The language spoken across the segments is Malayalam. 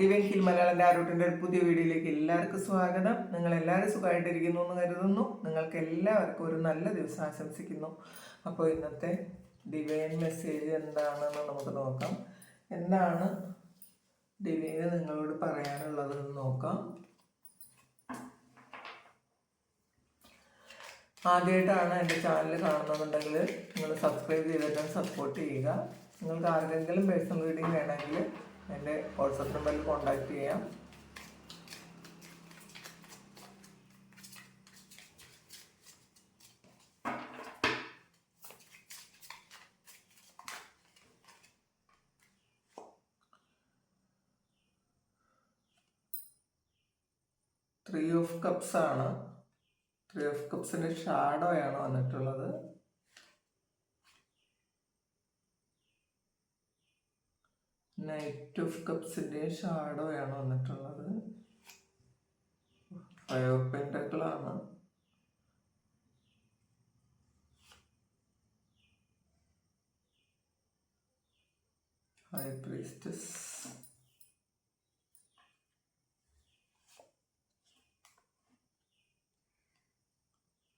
ഡിവൈൻ ഹിൽ മലയാളം ആരോട്ടിന്റെ ഒരു പുതിയ വീഡിയോയിലേക്ക് എല്ലാവർക്കും സ്വാഗതം. നിങ്ങൾ എല്ലാവരും സുഖമായിട്ടിരിക്കുന്നു എന്ന് കരുതുന്നു. നിങ്ങൾക്ക് എല്ലാവർക്കും ഒരു നല്ല ദിവസം ആശംസിക്കുന്നു. അപ്പോൾ ഇന്നത്തെ ഡിവൈൻ മെസ്സേജ് എന്താണെന്ന് നമുക്ക് നോക്കാം. എന്താണ് ഡിവൈന് നിങ്ങളോട് പറയാനുള്ളതെന്ന് നോക്കാം. ആദ്യമായിട്ടാണ് എന്റെ ചാനൽ കാണുന്നുണ്ടെങ്കിൽ നിങ്ങൾ സബ്സ്ക്രൈബ് ചെയ്തിട്ട് സപ്പോർട്ട് ചെയ്യുക. നിങ്ങൾക്ക് ആർക്കെങ്കിലും പേഴ്സണൽ റീഡിങ് വേണമെങ്കിൽ എന്റെ വാട്സപ്പ് നമ്പറിൽ കോൺടാക്റ്റ് ചെയ്യാം. ത്രീ ഓഫ് കപ്സ് ആണ്. ത്രീ ഓഫ് കപ്സിന്റെ ഷാഡോയാണ് വന്നിട്ടുള്ളത്. നൈറ്റ് ഓഫ് കപ്സിന്റെ ഷാഡോ ആണ് വന്നിട്ടുള്ളത്. Five പെന്റക്കിളാണ് high priestess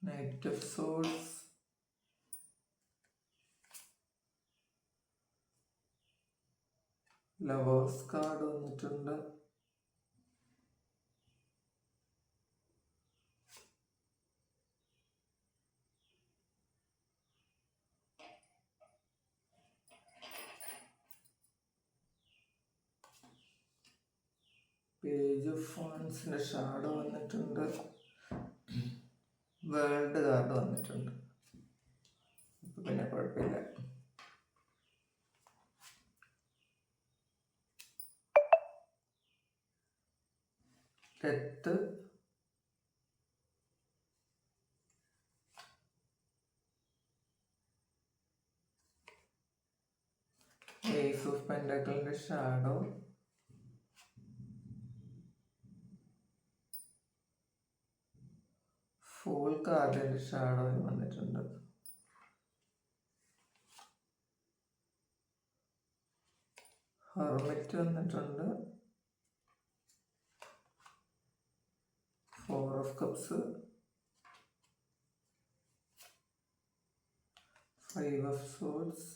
knight of swords lovers card വന്നിട്ടുണ്ട്. പേജ് ഓഫ് ഫോൺസിന്റെ ഷാഡോ വന്നിട്ടുണ്ട്. വേൾഡ് കാർഡ് വന്നിട്ടുണ്ട്. പിന്നെ കുഴപ്പമില്ല. ഡെത്ത് ഏസ് ഓഫ് പെൻഡക്കിളിന്റെ ഷാഡോ ഫുൾ കാർഡിന്റെ ഷാഡോ വന്നിട്ടുണ്ട്. ഹെർമിറ്റ് വന്നിട്ടുണ്ട്. Four of cups five of swords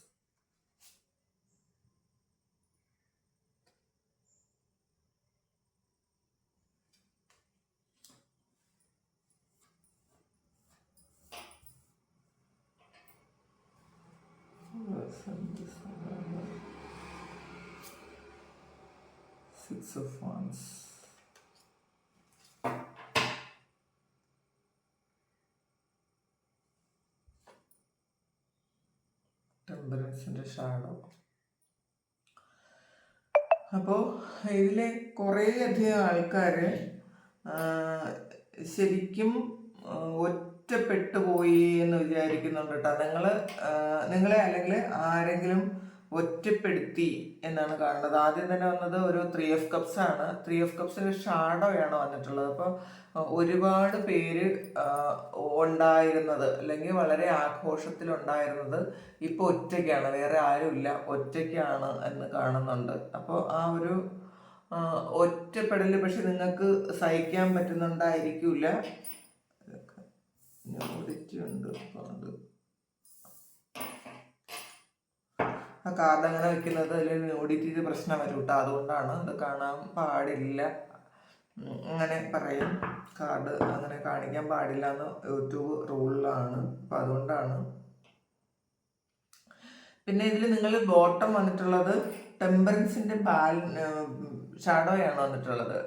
Six of Wands. ടെമ്പറൻസിന്റെ ഷാഡോ. അപ്പോൾ ഇതിലെ കുറേയധികം ആൾക്കാർ ശരിക്കും ഒറ്റപ്പെട്ടു പോയി എന്ന് വിചാരിക്കുന്നുണ്ട് കേട്ടോ. നിങ്ങൾ നിങ്ങളെ അല്ലെങ്കിൽ ആരെങ്കിലും ഒറ്റപ്പെടുത്തി എന്നാണ് കാണുന്നത്. ആദ്യം തന്നെ വന്നത് ഒരു ത്രീ എഫ് കപ്സ് ആണ്. ത്രീ എഫ് കപ്സിൽ ഷാഡോ ആണ് വന്നിട്ടുള്ളത്. അപ്പോൾ ഒരുപാട് പേര് ഉണ്ടായിരുന്നത് അല്ലെങ്കിൽ വളരെ ആഘോഷത്തിൽ ഉണ്ടായിരുന്നത് ഇപ്പോൾ ഒറ്റയ്ക്കാണ്. വേറെ ആരുമില്ല. ഒറ്റയ്ക്കാണ് എന്ന് കാണുന്നുണ്ട്. അപ്പോൾ ആ ഒരു ഒറ്റപ്പെടൽ പക്ഷെ നിങ്ങൾക്ക് സഹിക്കാൻ പറ്റുന്നുണ്ടായിരിക്കില്ല. ഉണ്ട് അപ്പോൾ ആ കാർഡ് അങ്ങനെ വെക്കുന്നത് അതിൽ ന്യൂഡിറ്റിയുടെ പ്രശ്നം വരും കേട്ടോ അതുകൊണ്ടാണ് അത് കാണാൻ പാടില്ല. അങ്ങനെ പറയും. കാർഡ് അങ്ങനെ കാണിക്കാൻ പാടില്ല എന്ന് യൂട്യൂബ് റൂളിലാണ്. അപ്പം അതുകൊണ്ടാണ്. പിന്നെ ഇതിൽ നിങ്ങൾ ബോട്ടം വന്നിട്ടുള്ളത് ടെമ്പറൻസിന്റെ ബാൽ ഷാഡോയാണ് വന്നിട്ടുള്ളത്.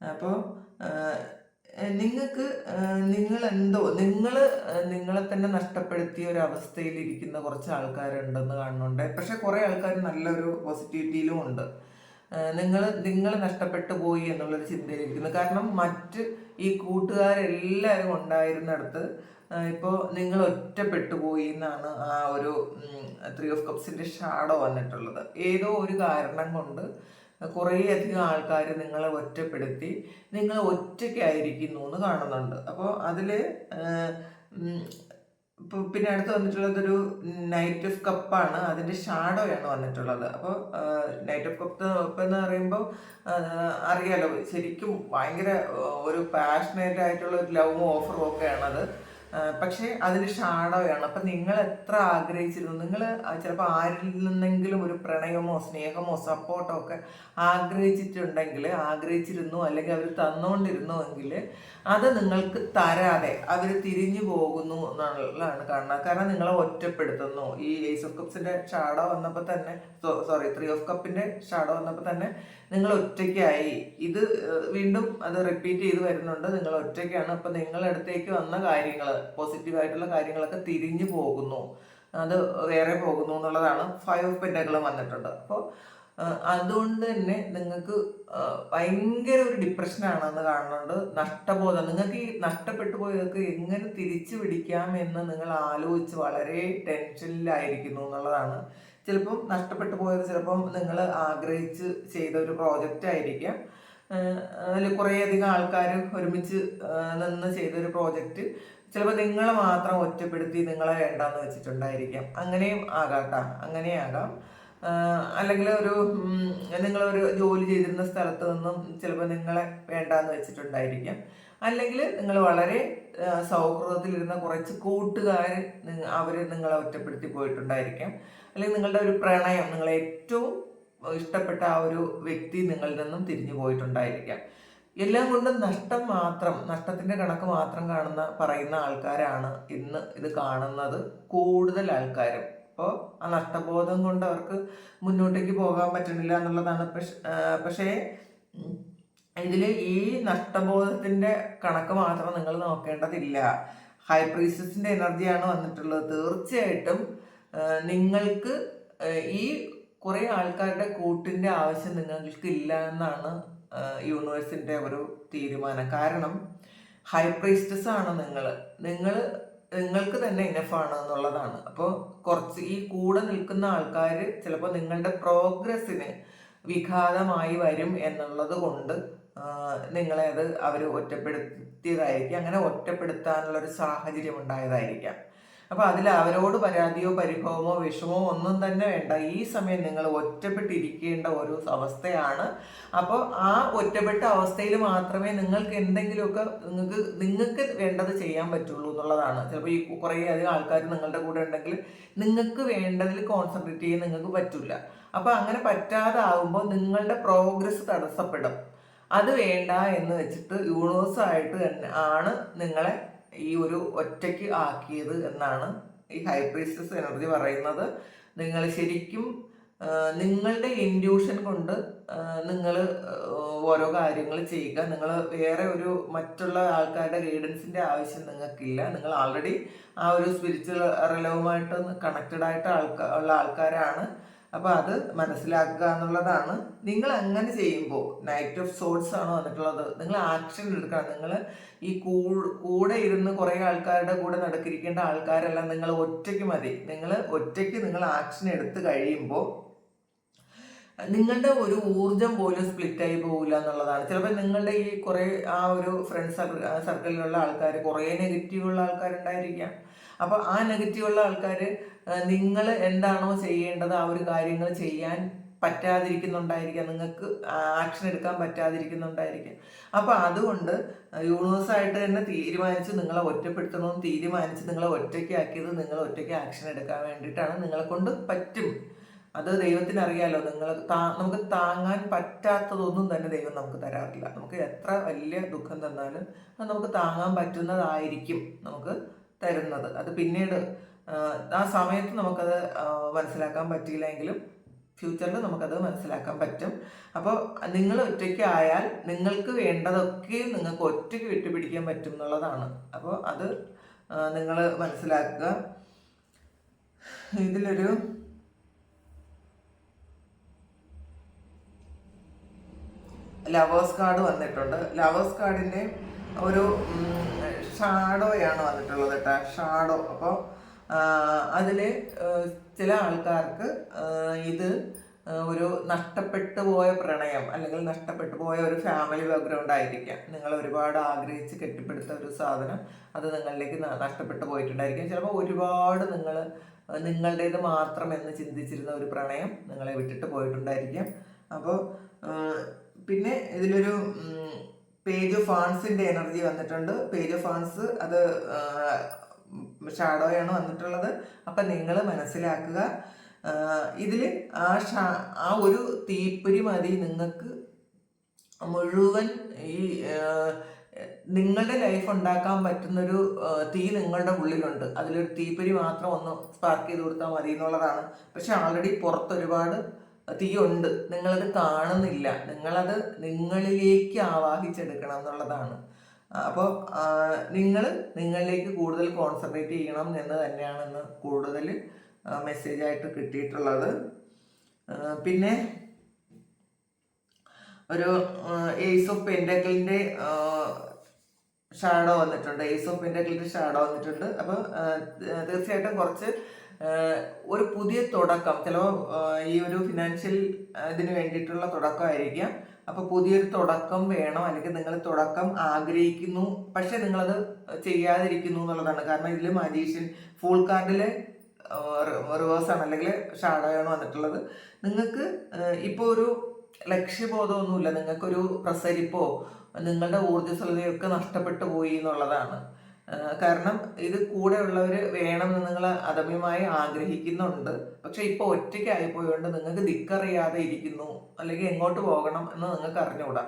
അപ്പോൾ നിങ്ങൾക്ക് നിങ്ങൾ എന്തോ നിങ്ങൾ നിങ്ങളെ തന്നെ നഷ്ടപ്പെടുത്തിയ ഒരു അവസ്ഥയിൽ ഇരിക്കുന്ന കുറച്ച് ആൾക്കാരുണ്ടെന്ന് കാണുന്നുണ്ട്. പക്ഷെ കുറേ ആൾക്കാർ നല്ലൊരു പോസിറ്റിവിറ്റിയിലും ഉണ്ട്. നിങ്ങൾ നിങ്ങൾ നഷ്ടപ്പെട്ടു പോയി എന്നുള്ളൊരു ചിന്തയിലിരിക്കുന്നു. കാരണം മറ്റ് ഈ കൂട്ടുകാരെല്ലാവരും ഉണ്ടായിരുന്നിടത്ത് ഇപ്പോൾ നിങ്ങൾ ഒറ്റപ്പെട്ടു പോയി എന്നാണ് ആ ഒരു ത്രീ ഓഫ് കപ്സിന്റെ ഷാഡോ വന്നിട്ടുള്ളത്. ഏതോ ഒരു കാരണം കൊണ്ട് കുറേ അധികം ആൾക്കാർ നിങ്ങളെ ഒറ്റപ്പെടുത്തി നിങ്ങൾ ഒറ്റയ്ക്കായിരിക്കുന്നു എന്ന് കാണുന്നുണ്ട് അപ്പോൾ അതിൽ പിന്നെ അടുത്ത് വന്നിട്ടുള്ളത് ഒരു നൈറ്റ് ഓഫ് കപ്പാണ് അതിന്റെ ഷാഡോയാണ് വന്നിട്ടുള്ളത്. അപ്പോൾ നൈറ്റ് ഓഫ് കപ്പ് കപ്പ് എന്ന് പറയുമ്പോൾ അറിയാലോ ശരിക്കും ഭയങ്കര ഒരു പാഷനേറ്റ് ആയിട്ടുള്ള ഒരു ലവും ഓഫറും ഒക്കെയാണത്. പക്ഷേ അതിന് ഷാഡോയാണ് അപ്പം നിങ്ങൾ എത്ര ആഗ്രഹിച്ചിരുന്നു? നിങ്ങൾ ചിലപ്പോൾ ആരിൽ നിന്നെങ്കിലും ഒരു പ്രണയമോ സ്നേഹമോ സപ്പോർട്ടോ ഒക്കെ ആഗ്രഹിച്ചിട്ടുണ്ടെങ്കിൽ ആഗ്രഹിച്ചിരുന്നു അല്ലെങ്കിൽ അവർ തന്നുകൊണ്ടിരുന്നു എങ്കിൽ അത് നിങ്ങൾക്ക് തരാതെ അവർ തിരിഞ്ഞു പോകുന്നു എന്നുള്ളതാണ് കാണുന്നത്. കാരണം നിങ്ങളെ ഒറ്റപ്പെടുത്തുന്നു. ഈ ഏസ് ഓഫ് കപ്സിന്റെ ഷാഡോ വന്നപ്പോൾ തന്നെ സോറി ത്രീ ഓഫ് കപ്പിന്റെ ഷാഡോ വന്നപ്പോൾ തന്നെ നിങ്ങൾ ഒറ്റയ്ക്കായി. ഇത് വീണ്ടും അത് റിപ്പീറ്റ് ചെയ്ത് വരുന്നുണ്ട്. നിങ്ങൾ ഒറ്റയ്ക്കാണ്. അപ്പം നിങ്ങളടുത്തേക്ക് വന്ന കാര്യങ്ങൾ പോസിറ്റീവായിട്ടുള്ള കാര്യങ്ങളൊക്കെ തിരിഞ്ഞു പോകുന്നു. അത് വേറെ പോകുന്നു എന്നുള്ളതാണ് ഫൈവ് ഓഫ് പെൻഡകൾ വന്നിട്ടുണ്ട്. അപ്പോൾ അതുകൊണ്ട് തന്നെ നിങ്ങൾക്ക് ഭയങ്കര ഒരു ഡിപ്രഷനാണെന്ന് കാണുന്നുണ്ട്. നഷ്ടബോധം നിങ്ങൾക്ക് ഈ നഷ്ടപ്പെട്ടു പോയതൊക്കെ എങ്ങനെ തിരിച്ചു പിടിക്കാം എന്ന് നിങ്ങൾ ആലോചിച്ച് വളരെ ടെൻഷനിലായിരിക്കുന്നു എന്നുള്ളതാണ്. ചിലപ്പം നഷ്ടപ്പെട്ടു പോയത് ചിലപ്പം നിങ്ങൾ ആഗ്രഹിച്ച് ചെയ്ത ഒരു പ്രോജക്റ്റ് ആയിരിക്കാം. അതിൽ കുറേയധികം ആൾക്കാർ ഒരുമിച്ച് നിന്ന് ചെയ്തൊരു പ്രോജക്റ്റ് ചിലപ്പോൾ നിങ്ങൾ മാത്രം ഒറ്റപ്പെടുത്തി നിങ്ങളെ വേണ്ടാന്ന് വെച്ചിട്ടുണ്ടായിരിക്കാം. അങ്ങനെയും ആകാട്ടാ. അങ്ങനെ ആകാം അല്ലെങ്കിൽ ഒരു നിങ്ങളൊരു ജോലി ചെയ്തിരുന്ന സ്ഥലത്ത് നിന്നും ചിലപ്പോൾ നിങ്ങളെ വേണ്ടാന്ന് വെച്ചിട്ടുണ്ടായിരിക്കാം. അല്ലെങ്കിൽ നിങ്ങൾ വളരെ സൗഹൃദത്തിലിരുന്ന കുറച്ച് കൂട്ടുകാർ അവർ നിങ്ങളെ ഒറ്റപ്പെടുത്തി പോയിട്ടുണ്ടായിരിക്കാം. അല്ലെങ്കിൽ നിങ്ങളുടെ ഒരു പ്രണയം നിങ്ങളെ ഏറ്റവും ഇഷ്ടപ്പെട്ട ആ ഒരു വ്യക്തി നിങ്ങളിൽ നിന്നും തിരിഞ്ഞു പോയിട്ടുണ്ടായിരിക്കാം. എല്ലാം കൊണ്ടും നഷ്ടം മാത്രം നഷ്ടത്തിന്റെ കണക്ക് മാത്രം കാണുന്ന പറയുന്ന ആൾക്കാരാണ് ഇന്ന് ഇത് കാണുന്നത് കൂടുതൽ ആൾക്കാരും. അപ്പോൾ ആ നഷ്ടബോധം കൊണ്ട് അവർക്ക് മുന്നോട്ടേക്ക് പോകാൻ പറ്റുന്നില്ല എന്നുള്ളതാണ്. പക്ഷേ പക്ഷേ ഇതിൽ ഈ നഷ്ടബോധത്തിന്റെ കണക്ക് മാത്രം നിങ്ങൾ നോക്കേണ്ടതില്ല. ഹൈ പ്രീസസിന്റെ എനർജിയാണ് വന്നിട്ടുള്ളത്. തീർച്ചയായിട്ടും നിങ്ങൾക്ക് ഈ കുറേ ആൾക്കാരുടെ കൂട്ടിന്റെ ആവശ്യം നിങ്ങൾക്ക് ഇല്ല എന്നാണ് ആ, യൂണിവേഴ്സിന്റെ ഒരു തീരുമാനം. കാരണം ഹൈ പ്രീസ്റ്റസ് ആണ് നിങ്ങൾ നിങ്ങൾ നിങ്ങൾക്ക് തന്നെ ഇനഫാണ് എന്നുള്ളതാണ്. അപ്പോൾ കുറച്ച് ഈ കൂടെ നിൽക്കുന്ന ആൾക്കാർ ചിലപ്പോൾ നിങ്ങളുടെ പ്രോഗ്രസ്സിന് വിഘാതമായി വരും എന്നുള്ളത് കൊണ്ട് നിങ്ങളെ അത് അവർ ഒറ്റപ്പെടുത്തിയതായിരിക്കും. അങ്ങനെ ഒറ്റപ്പെടുത്താനുള്ള ഒരു സാഹചര്യം ഉണ്ടായതായിരിക്കാം. അപ്പൊ അതിൽ അവരോട് പരാതിയോ പരിഭവമോ വിഷമോ ഒന്നും തന്നെ വേണ്ട. ഈ സമയം നിങ്ങൾ ഒറ്റപ്പെട്ടിരിക്കേണ്ട ഒരു അവസ്ഥയാണ്. അപ്പോൾ ആ ഒറ്റപ്പെട്ട അവസ്ഥയിൽ മാത്രമേ നിങ്ങൾക്ക് എന്തെങ്കിലുമൊക്കെ നിങ്ങൾക്ക് നിങ്ങൾക്ക് വേണ്ടത് ചെയ്യാൻ പറ്റുള്ളൂ എന്നുള്ളതാണ്. ചിലപ്പോൾ ഈ കുറേ അധികം ആൾക്കാർ നിങ്ങളുടെ കൂടെ ഉണ്ടെങ്കിൽ നിങ്ങൾക്ക് വേണ്ടതിൽ കോൺസെൻട്രേറ്റ് ചെയ്യാൻ നിങ്ങൾക്ക് പറ്റില്ല. അപ്പോൾ അങ്ങനെ പറ്റാതെ ആകുമ്പോൾ നിങ്ങളുടെ പ്രോഗ്രസ് തടസ്സപ്പെടും. അത് വേണ്ട എന്ന് വെച്ചിട്ട് യൂണിവേഴ്സായിട്ട് തന്നെ ആണ് നിങ്ങളെ ഈ ഒരു ഒറ്റയ്ക്ക് ആക്കിയത് എന്നാണ് ഈ ഹൈപ്രീസ്റ്റസ് എനർജി പറയുന്നത്. നിങ്ങൾ ശരിക്കും നിങ്ങളുടെ ഇൻഡ്യൂഷൻ കൊണ്ട് നിങ്ങൾ ഓരോ കാര്യങ്ങൾ ചെയ്യുക. നിങ്ങൾ വേറെ ഒരു മറ്റുള്ള ആൾക്കാരുടെ ഗൈഡൻസിന്റെ ആവശ്യം നിങ്ങൾക്കില്ല. നിങ്ങൾ ആൾറെഡി ആ ഒരു സ്പിരിച്വൽ റിലവുമായിട്ട് കണക്റ്റഡ് ആയിട്ട് ഉള്ള ആൾക്കാരാണ്. അപ്പോൾ അത് മനസ്സിലാക്കുക എന്നുള്ളതാണ്. നിങ്ങൾ അങ്ങനെ ചെയ്യുമ്പോൾ നൈറ്റ് ഓഫ് സോൾസ് ആണ് വന്നിട്ടുള്ളത്? നിങ്ങൾ ആക്ഷൻ എടുക്കണം. നിങ്ങൾ ഈ കൂടെ ഇരുന്ന് കുറേ ആൾക്കാരുടെ കൂടെ നടക്കിരിക്കേണ്ട ആൾക്കാരെല്ലാം. നിങ്ങൾ ഒറ്റയ്ക്ക് മതി. നിങ്ങൾ ഒറ്റയ്ക്ക് നിങ്ങൾ ആക്ഷൻ എടുത്ത് കഴിയുമ്പോൾ നിങ്ങളുടെ ഒരു ഊർജം പോലും സ്പ്ലിറ്റ് ആയി പോകില്ല എന്നുള്ളതാണ്. ചിലപ്പോൾ നിങ്ങളുടെ ഈ കുറേ ആ ഒരു ഫ്രണ്ട് സർക്കിളിലുള്ള ആൾക്കാർ കുറേ നെഗറ്റീവുള്ള ആൾക്കാരുണ്ടായിരിക്കാം. അപ്പോൾ ആ നെഗറ്റീവുള്ള ആൾക്കാർ നിങ്ങൾ എന്താണോ ചെയ്യേണ്ടത് ആ ഒരു കാര്യങ്ങൾ ചെയ്യാൻ പറ്റാതിരിക്കുന്നുണ്ടായിരിക്കാം. നിങ്ങൾക്ക് ആക്ഷൻ എടുക്കാൻ പറ്റാതിരിക്കുന്നുണ്ടായിരിക്കാം. അപ്പോൾ അതുകൊണ്ട് യൂണിവേഴ്സായിട്ട് തന്നെ തീരുമാനിച്ച് നിങ്ങളെ ഒറ്റപ്പെടുത്തണമെന്ന് തീരുമാനിച്ച് നിങ്ങളെ ഒറ്റയ്ക്കാക്കിയത് നിങ്ങൾ ഒറ്റയ്ക്ക് ആക്ഷൻ എടുക്കാൻ വേണ്ടിയിട്ടാണ് നിങ്ങളെ കൊണ്ട് പറ്റും. അത് ദൈവത്തിന് അറിയാലോ നിങ്ങൾ നമുക്ക് താങ്ങാൻ പറ്റാത്തതൊന്നും തന്നെ ദൈവം നമുക്ക് തരാറില്ല. നമുക്ക് എത്ര വലിയ ദുഃഖം തന്നാലും അത് നമുക്ക് താങ്ങാൻ പറ്റുന്നതായിരിക്കും. നമുക്ക് തരുന്നത്. അത് പിന്നീട് ആ, സമയത്ത് നമുക്കത് മനസ്സിലാക്കാൻ പറ്റിയില്ലെങ്കിലും ഫ്യൂച്ചറിൽ നമുക്കത് മനസ്സിലാക്കാൻ പറ്റും. അപ്പോൾ നിങ്ങൾ ഒറ്റയ്ക്ക് ആയാൽ നിങ്ങൾക്ക് വേണ്ടതൊക്കെയും നിങ്ങൾക്ക് ഒറ്റയ്ക്ക് വിട്ടുപിടിക്കാൻ പറ്റും എന്നുള്ളതാണ്. അപ്പോൾ അത് നിങ്ങൾ മനസ്സിലാക്കുക. ഇതിലൊരു ലവേഴ്സ് കാർഡ് വന്നിട്ടുണ്ട്. ലവേഴ്സ് കാർഡിന്റെ ഒരു ഷാഡോയാണ് വന്നിട്ടുള്ളത് കേട്ടോ ഷാഡോ. അപ്പോൾ അതിൽ ചില ആൾക്കാർക്ക് ഇത് ഒരു നഷ്ടപ്പെട്ടു പോയ പ്രണയം അല്ലെങ്കിൽ നഷ്ടപ്പെട്ടു പോയ ഒരു ഫാമിലി ബാക്ക്ഗ്രൗണ്ട് ആയിരിക്കാം. നിങ്ങൾ ഒരുപാട് ആഗ്രഹിച്ച് കെട്ടിപ്പടുത്ത ഒരു സാധനം അത് നിങ്ങളിലേക്ക് നഷ്ടപ്പെട്ടു പോയിട്ടുണ്ടായിരിക്കും. ചിലപ്പോൾ ഒരുപാട് നിങ്ങൾ നിങ്ങളുടേത് മാത്രം എന്ന് ചിന്തിച്ചിരുന്ന ഒരു പ്രണയം നിങ്ങളെ വിട്ടിട്ട് പോയിട്ടുണ്ടായിരിക്കാം. അപ്പോൾ പിന്നെ ഇതിലൊരു പേജ് ഓഫ് ഫാൻസിന്റെ എനർജി വന്നിട്ടുണ്ട്. പേജ് ഓഫ് ആൺസ് അത് ഷാഡോയാണ് വന്നിട്ടുള്ളത്. അപ്പം നിങ്ങൾ മനസ്സിലാക്കുക ഇതിൽ ആ ഷാ ആ ഒരു തീപ്പൊരി മതി നിങ്ങൾക്ക്. മുഴുവൻ ഈ നിങ്ങളുടെ ലൈഫ് ഉണ്ടാക്കാൻ പറ്റുന്നൊരു തീ നിങ്ങളുടെ ഉള്ളിലുണ്ട്. അതിലൊരു തീപ്പൊരി മാത്രം ഒന്ന് സ്പാർക്ക് ചെയ്ത് കൊടുത്താൽ മതി എന്നുള്ളതാണ്. പക്ഷെ ആൾറെഡി പുറത്ത് ഒരുപാട് തീ ഉണ്ട്. നിങ്ങളത് കാണുന്നില്ല. നിങ്ങളത് നിങ്ങളിലേക്ക് ആവാഹിച്ചെടുക്കണം എന്നുള്ളതാണ്. അപ്പോൾ നിങ്ങൾ നിങ്ങളിലേക്ക് കൂടുതൽ കോൺസെൻട്രേറ്റ് ചെയ്യണം എന്ന് തന്നെയാണ് ഇന്ന് കൂടുതൽ മെസ്സേജ് ആയിട്ട് കിട്ടിയിട്ടുള്ളത്. പിന്നെ ഒരു ഏസ് ഓഫ് പെൻഡക്കിളിന്റെ ഷാഡോ വന്നിട്ടുണ്ട്. ഏസ് ഓഫ് പെൻഡക്കിളിന്റെ ഷാഡോ വന്നിട്ടുണ്ട് അപ്പോൾ തീർച്ചയായിട്ടും കുറച്ച് ഒരു പുതിയ തുടക്കം ചിലപ്പോൾ ഈ ഒരു ഫിനാൻഷ്യൽ ഇതിന് വേണ്ടിയിട്ടുള്ള തുടക്കമായിരിക്കാം. അപ്പോൾ പുതിയൊരു തുടക്കം വേണം അല്ലെങ്കിൽ നിങ്ങൾ തുടക്കം ആഗ്രഹിക്കുന്നു പക്ഷെ നിങ്ങളത് ചെയ്യാതിരിക്കുന്നു എന്നുള്ളതാണ്. കാരണം ഇതിൽ മജീഷ്യൻ ഫുൾ കാർഡിൽ റിവേഴ്സ് ആണ് അല്ലെങ്കിൽ ഷാഡോയാണ് വന്നിട്ടുള്ളത്. നിങ്ങൾക്ക് ഇപ്പോൾ ഒരു ലക്ഷ്യബോധമൊന്നുമില്ല. നിങ്ങൾക്കൊരു പ്രസരിപ്പോ നിങ്ങളുടെ ഊർജസ്വലതയൊക്കെ നഷ്ടപ്പെട്ടു പോയി എന്നുള്ളതാണ്. കാരണം ഇത് കൂടെ കൂടെയുള്ളവർ വേണമെന്ന് നിങ്ങൾ അദമ്യമായി ആഗ്രഹിക്കുന്നുണ്ട്. പക്ഷെ ഇപ്പോൾ ഒറ്റയ്ക്കായി പോയതുകൊണ്ട് നിങ്ങൾക്ക് ദിക്കറിയാതെ ഇരിക്കുന്നു അല്ലെങ്കിൽ എങ്ങോട്ട് പോകണം എന്ന് നിങ്ങൾക്ക് അറിഞ്ഞുകൂടാ.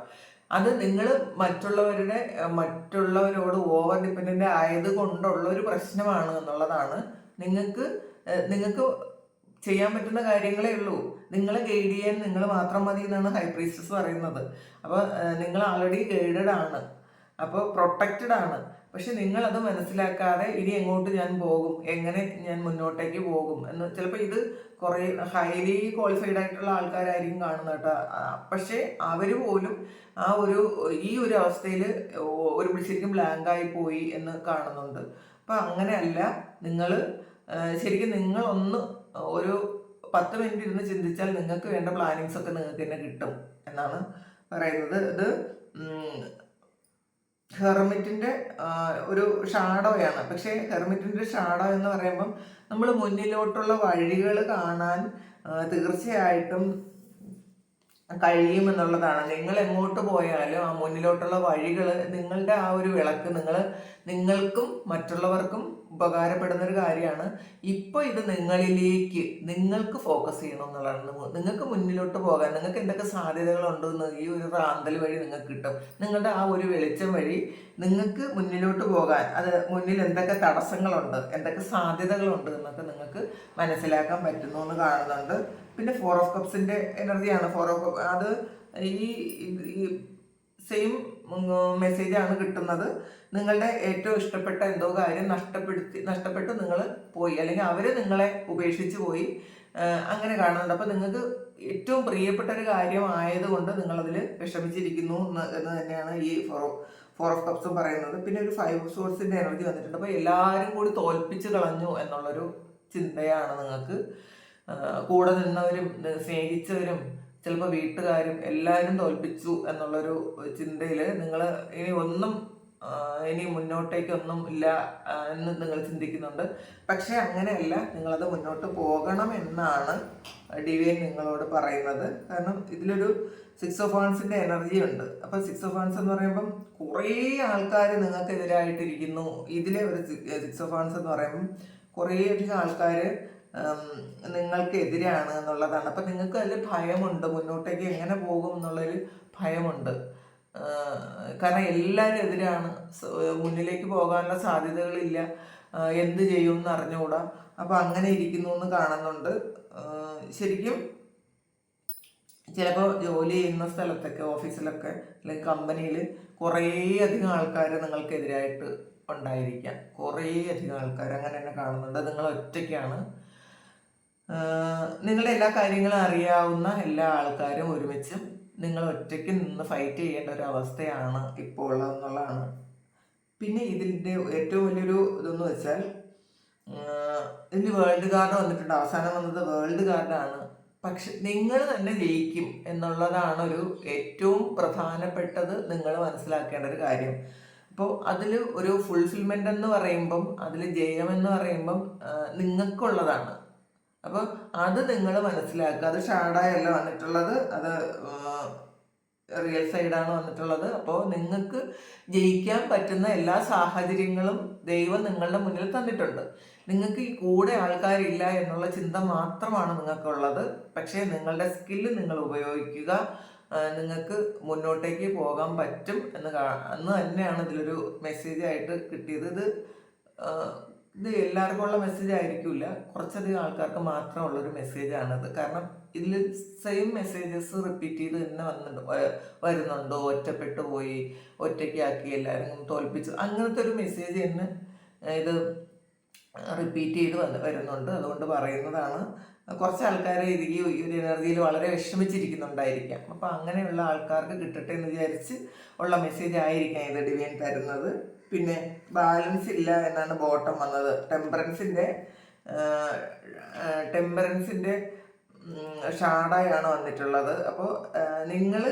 അത് നിങ്ങൾ മറ്റുള്ളവരുടെ മറ്റുള്ളവരോട് ഓവർ ഡിപ്പെൻഡന്റ് ആയത് കൊണ്ടുള്ള ഒരു പ്രശ്നമാണ് എന്നുള്ളതാണ് നിങ്ങൾക്ക് നിങ്ങൾക്ക് ചെയ്യാൻ പറ്റുന്ന കാര്യങ്ങളേ ഉള്ളൂ. നിങ്ങളെ ഗൈഡ് ചെയ്യാൻ നിങ്ങൾ മാത്രം മതി എന്നാണ് ഹൈപ്രീസസ് പറയുന്നത്. അപ്പോൾ നിങ്ങൾ ആൾറെഡി ഗൈഡഡ് ആണ്. അപ്പോൾ പ്രൊട്ടക്റ്റഡ് ആണ്. പക്ഷെ നിങ്ങൾ അത് മനസ്സിലാക്കാതെ ഇനി എങ്ങോട്ട് ഞാൻ പോകും? എങ്ങനെ ഞാൻ മുന്നോട്ടേക്ക് പോകും? എന്ന് ചിലപ്പോൾ ഇത് കുറേ ഹൈലി ക്വാളിഫൈഡ് ആയിട്ടുള്ള ആൾക്കാരായിരിക്കും കാണുന്നത് കേട്ടോ. പക്ഷേ അവർ പോലും ആ ഒരു ഈ ഒരു അവസ്ഥയിൽ ഒരു ശരിക്കും ബ്ലാങ്ക് ആയി പോയി എന്ന് കാണുന്നുണ്ട്. അപ്പം അങ്ങനെയല്ല നിങ്ങൾ ശരിക്കും നിങ്ങൾ ഒന്ന് ഒരു പത്ത് മിനിറ്റ് ഇരുന്ന് ചിന്തിച്ചാൽ നിങ്ങൾക്ക് വേണ്ട പ്ലാനിങ്സ് ഒക്കെ നിങ്ങൾക്ക് തന്നെ കിട്ടും എന്നാണ് പറയുന്നത്. ഇത് ഹെർമിറ്റിന്റെ ഒരു ഷാഡോയാണ്. പക്ഷേ ഹെർമിറ്റിന്റെ ഷാഡോ എന്ന് പറയുമ്പം നമ്മൾ മുന്നിലോട്ടുള്ള വഴികൾ കാണാൻ തീർച്ചയായിട്ടും കഴിയുമെന്നുള്ളതാണ്. നിങ്ങൾ എങ്ങോട്ട് പോയാലും ആ മുന്നിലോട്ടുള്ള വഴികൾ നിങ്ങളുടെ ആ ഒരു വിളക്ക് നിങ്ങൾ നിങ്ങൾക്കും മറ്റുള്ളവർക്കും ഉപകാരപ്പെടുന്ന ഒരു കാര്യമാണ്. ഇപ്പോൾ ഇത് നിങ്ങളിലേക്ക് നിങ്ങൾക്ക് ഫോക്കസ് ചെയ്യണം എന്നുള്ളതാണ് നിങ്ങൾക്ക് മുന്നിലോട്ട് പോകാൻ നിങ്ങൾക്ക് എന്തൊക്കെ സാധ്യതകളുണ്ടെന്ന് ഈ ഒരു റാന്തൽ വഴി നിങ്ങൾക്ക് കിട്ടും. നിങ്ങളുടെ ആ ഒരു വെളിച്ചം വഴി നിങ്ങൾക്ക് മുന്നിലോട്ട് പോകാൻ അത് മുന്നിൽ എന്തൊക്കെ തടസ്സങ്ങളുണ്ട് എന്തൊക്കെ സാധ്യതകളുണ്ട് എന്നൊക്കെ നിങ്ങൾക്ക് മനസ്സിലാക്കാൻ പറ്റുന്നു എന്ന് കാണുന്നുണ്ട്. പിന്നെ ഫോർ ഓഫ് കപ്സിന്റെ എനർജിയാണ് ഫോർ ഓഫ് കപ്പ് അത് ഈ സെയിം മെസ്സേജ് ആണ് കിട്ടുന്നത്. നിങ്ങളുടെ ഏറ്റവും ഇഷ്ടപ്പെട്ട എന്തോ കാര്യം നഷ്ടപ്പെടുത്തി നഷ്ടപ്പെട്ട് നിങ്ങൾ പോയി. അല്ലെങ്കിൽ അവർ നിങ്ങളെ ഉപേക്ഷിച്ച് പോയി. അങ്ങനെ കാണുന്നുണ്ട്. അപ്പോൾ നിങ്ങൾക്ക് ഏറ്റവും പ്രിയപ്പെട്ട ഒരു കാര്യമായതുകൊണ്ട് നിങ്ങളതിൽ വിഷമിച്ചിരിക്കുന്നു എന്ന് തന്നെയാണ് ഈ ഫോർ ഫോർ ഓഫ് കപ്സും പറയുന്നത്. പിന്നെ ഒരു ഫൈവ് ഓഫ് സോഴ്സിന്റെ എനർജി വന്നിട്ടുണ്ട്. അപ്പോൾ എല്ലാവരും കൂടി തോൽപ്പിച്ച് കളഞ്ഞു എന്നുള്ളൊരു ചിന്തയാണ് നിങ്ങൾക്ക്. കൂടെ നിന്നവരും സ്നേഹിച്ചവരും ചിലപ്പോൾ വീട്ടുകാരും എല്ലാവരും തോൽപ്പിച്ചു എന്നുള്ളൊരു ചിന്തയിൽ നിങ്ങൾ ഇനി ഒന്നും ഇനി മുന്നോട്ടേക്കൊന്നും ഇല്ല എന്ന് നിങ്ങൾ ചിന്തിക്കുന്നുണ്ട്. പക്ഷെ അങ്ങനെയല്ല നിങ്ങളത് മുന്നോട്ട് പോകണം എന്നാണ് ഡിവൈൻ നിങ്ങളോട് പറയുന്നത്. കാരണം ഇതിലൊരു സിക്സ് ഓഫ് ഹോൺസിന്റെ എനർജി ഉണ്ട്. അപ്പോൾ സിക്സ് ഓഫ് ഹോൺസ് എന്ന് പറയുമ്പം കുറേ ആൾക്കാർ നിങ്ങൾക്കെതിരായിട്ടിരിക്കുന്നു. ഇതിലെ ഒരു സിക്സ് ഓഫ് ഹോൺസ് എന്ന് പറയുമ്പം കുറേയധികം ആൾക്കാർ നിങ്ങൾക്ക് എതിരാണ് എന്നുള്ളതാണ്. അപ്പം നിങ്ങൾക്ക് അതിൽ ഭയമുണ്ട്. മുന്നോട്ടേക്ക് എങ്ങനെ പോകും എന്നുള്ളൊരു ഭയമുണ്ട്. കാരണം എല്ലാവരും എതിരാണ്. മുന്നിലേക്ക് പോകാനുള്ള സാധ്യതകളില്ല. എന്ത് ചെയ്യും എന്ന് അറിഞ്ഞുകൂടാ അപ്പം അങ്ങനെ ഇരിക്കുന്നു എന്ന് കാണുന്നുണ്ട്. ശരിക്കും ചിലപ്പോൾ ജോലി ചെയ്യുന്ന സ്ഥലത്തൊക്കെ ഓഫീസിലൊക്കെ അല്ലെങ്കിൽ കമ്പനിയിൽ കുറേ അധികം ആൾക്കാർ നിങ്ങൾക്കെതിരായിട്ട് ഉണ്ടായിരിക്കാം. കുറേ അധികം ആൾക്കാർ അങ്ങനെ തന്നെ കാണുന്നുണ്ട്. നിങ്ങൾ ഒറ്റയ്ക്കാണ് നിങ്ങളുടെ എല്ലാ കാര്യങ്ങളും അറിയാവുന്ന എല്ലാ ആൾക്കാരും ഒരുമിച്ച് നിങ്ങൾ ഒറ്റയ്ക്ക് നിന്ന് ഫൈറ്റ് ചെയ്യേണ്ട ഒരു അവസ്ഥയാണ് ഇപ്പോൾ ഉള്ളതെന്നുള്ളതാണ് പിന്നെ ഇതിന്റെ ഏറ്റവും വലിയൊരു ഇതെന്ന് വെച്ചാൽ ഇതിന് വേൾഡ് കാർഡ് വന്നിട്ടുണ്ട്. അവസാനം വന്നത് വേൾഡ് കാർഡാണ് പക്ഷെ നിങ്ങൾ തന്നെ ജയിക്കും എന്നുള്ളതാണ് ഒരു ഏറ്റവും പ്രധാനപ്പെട്ടത് നിങ്ങൾ മനസ്സിലാക്കേണ്ട ഒരു കാര്യം. അപ്പോൾ അതിൽ ഒരു ഫുൾഫിൽമെന്റ് എന്ന് പറയുമ്പം അതിൽ ജയം എന്ന് പറയുമ്പം നിങ്ങൾക്കുള്ളതാണ്. അപ്പോൾ അത് നിങ്ങൾ മനസ്സിലാക്കുക. അത് ഷാഡായല്ല വന്നിട്ടുള്ളത്. അത് റിയൽ സൈഡാണ് വന്നിട്ടുള്ളത്. അപ്പോൾ നിങ്ങൾക്ക് ജയിക്കാൻ പറ്റുന്ന എല്ലാ സാഹചര്യങ്ങളും ദൈവം നിങ്ങളുടെ മുന്നിൽ തന്നിട്ടുണ്ട്. നിങ്ങൾക്ക് ഈ കൂടെ ആൾക്കാരില്ല എന്നുള്ള ചിന്ത മാത്രമാണ് നിങ്ങൾക്കുള്ളത്. പക്ഷേ നിങ്ങളുടെ സ്കില്ല് നിങ്ങൾ ഉപയോഗിക്കുക. നിങ്ങൾക്ക് മുന്നോട്ടേക്ക് പോകാൻ പറ്റും എന്ന് കാ എന്ന് തന്നെയാണ് ഇതിലൊരു മെസ്സേജ് ആയിട്ട് കിട്ടിയത്. ഇത് ഇത് എല്ലാവർക്കും ഉള്ള മെസ്സേജ് ആയിരിക്കില്ല കുറച്ചധികം ആൾക്കാർക്ക് മാത്രമുള്ള ഒരു ആണത്. കാരണം ഇതിൽ സെയിം മെസ്സേജസ് റിപ്പീറ്റ് ചെയ്ത് തന്നെ വന്നിട്ട് വരുന്നുണ്ടോ? ഒറ്റപ്പെട്ടു പോയി. ഒറ്റയ്ക്കാക്കി എല്ലാവരും തോൽപ്പിച്ചു. അങ്ങനത്തെ ഒരു മെസ്സേജ് തന്നെ ഇത് റിപ്പീറ്റ് ചെയ്ത് വന്ന് വരുന്നുണ്ട്. അതുകൊണ്ട് പറയുന്നതാണ്. കുറച്ച് ആൾക്കാർ ഇത് ഈ ഒരു എനർജിയിൽ വളരെ വിഷമിച്ചിരിക്കുന്നുണ്ടായിരിക്കാം. അപ്പോൾ അങ്ങനെയുള്ള ആൾക്കാർക്ക് കിട്ടട്ടെ എന്ന് വിചാരിച്ച് ഉള്ള മെസ്സേജ് ആയിരിക്കാം ഇത് ഡിവൈൻ തരുന്നത്. പിന്നെ ബാലൻസ് ഇല്ല എന്നാണ് ബോട്ടം വന്നത്. ടെമ്പറൻസിന്റെ ടെമ്പറൻസിന്റെ ഷാഡോയാണ് വന്നിട്ടുള്ളത്. അപ്പോൾ നിങ്ങൾ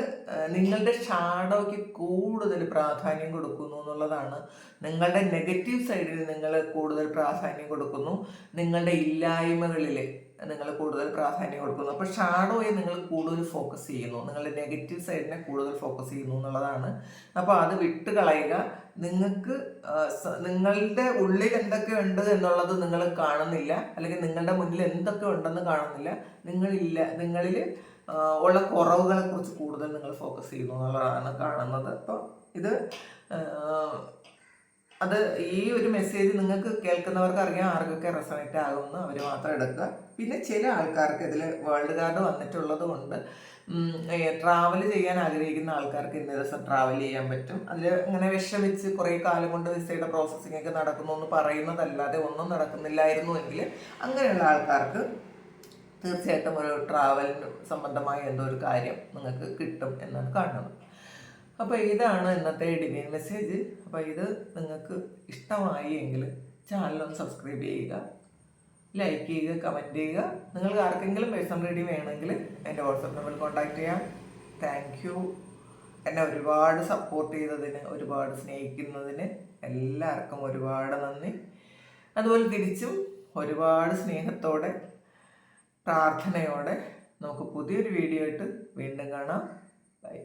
നിങ്ങളുടെ ഷാഡോയ്ക്ക് കൂടുതൽ പ്രാധാന്യം കൊടുക്കുന്നു എന്നുള്ളതാണ്. നിങ്ങളുടെ നെഗറ്റീവ് സൈഡിൽ നിങ്ങൾ കൂടുതൽ പ്രാധാന്യം കൊടുക്കുന്നു. നിങ്ങളുടെ ഇല്ലായ്മകളിൽ നിങ്ങൾ കൂടുതൽ പ്രാധാന്യം കൊടുക്കുന്നു. അപ്പോൾ ഷാഡോയെ നിങ്ങൾ കൂടുതൽ ഫോക്കസ് ചെയ്യുന്നു. നിങ്ങളുടെ നെഗറ്റീവ് സൈഡിനെ കൂടുതൽ ഫോക്കസ് ചെയ്യുന്നു എന്നുള്ളതാണ്. അപ്പോൾ അത് വിട്ട് കളയുക. നിങ്ങൾക്ക് നിങ്ങളുടെ ഉള്ളിൽ എന്തൊക്കെ ഉണ്ട് എന്നുള്ളത് നിങ്ങൾ കാണുന്നില്ല. അല്ലെങ്കിൽ നിങ്ങളുടെ മുന്നിൽ എന്തൊക്കെ ഉണ്ടെന്ന് കാണുന്നില്ല. നിങ്ങളില്ല നിങ്ങളിൽ ഉള്ള കുറവുകളെ കുറിച്ച് കൂടുതൽ നിങ്ങൾ ഫോക്കസ് ചെയ്യുന്നു എന്നുള്ളതാണ് കാണുന്നത്. അപ്പോൾ ഇത് അത് ഈ ഒരു മെസ്സേജ് നിങ്ങൾക്ക് കേൾക്കുന്നവർക്ക് അറിയാം ആർക്കൊക്കെ റെസണേറ്റ് ആകുമെന്ന് അവർ മാത്രം എടുക്കുക. പിന്നെ ചില ആൾക്കാർക്ക് ഇതിൽ വേൾഡ് കാർഡ് വന്നിട്ടുള്ളത് കൊണ്ട് ട്രാവൽ ചെയ്യാൻ ആഗ്രഹിക്കുന്ന ആൾക്കാർക്ക് ഇന്ന ദിവസം ട്രാവൽ ചെയ്യാൻ പറ്റും. അതിൽ അങ്ങനെ വിഷമിച്ച് കുറേ കാലം കൊണ്ട് വിസയുടെ പ്രോസസ്സിംഗ് ഒക്കെ നടക്കുന്നു എന്ന് പറയുന്നതല്ലാതെ ഒന്നും നടക്കുന്നില്ലായിരുന്നു എങ്കിൽ അങ്ങനെയുള്ള ആൾക്കാർക്ക് തീർച്ചയായിട്ടും ഒരു ട്രാവലിന് സംബന്ധമായ എന്തോ ഒരു കാര്യം നിങ്ങൾക്ക് കിട്ടും എന്നാണ് കാണുന്നത്. അപ്പോൾ ഇതാണ് ഇന്നത്തെ ഡിവൈൻ മെസ്സേജ് അപ്പോൾ ഇത് നിങ്ങൾക്ക് ഇഷ്ടമായി എങ്കിൽ ചാനലൊന്ന് സബ്സ്ക്രൈബ് ചെയ്യുക ലൈക്ക് ചെയ്യുക കമന്റ് ചെയ്യുക. നിങ്ങൾക്ക് ആർക്കെങ്കിലും പേഴ്സണൽ റീഡിങ് വേണമെങ്കിൽ എന്റെ വാട്സപ്പ് നമ്പറിൽ കോൺടാക്ട് ചെയ്യാം. താങ്ക് യു എന്നെ ഒരുപാട് സപ്പോർട്ട് ചെയ്തതിന് ഒരുപാട് സ്നേഹിക്കുന്നതിന് എല്ലാവർക്കും ഒരുപാട് നന്ദി. അതുപോലെ തിരിച്ചും ഒരുപാട് സ്നേഹത്തോടെ പ്രാർത്ഥനയോടെ നമുക്ക് പുതിയൊരു വീഡിയോ ആയിട്ട് വീണ്ടും കാണാം. ബൈ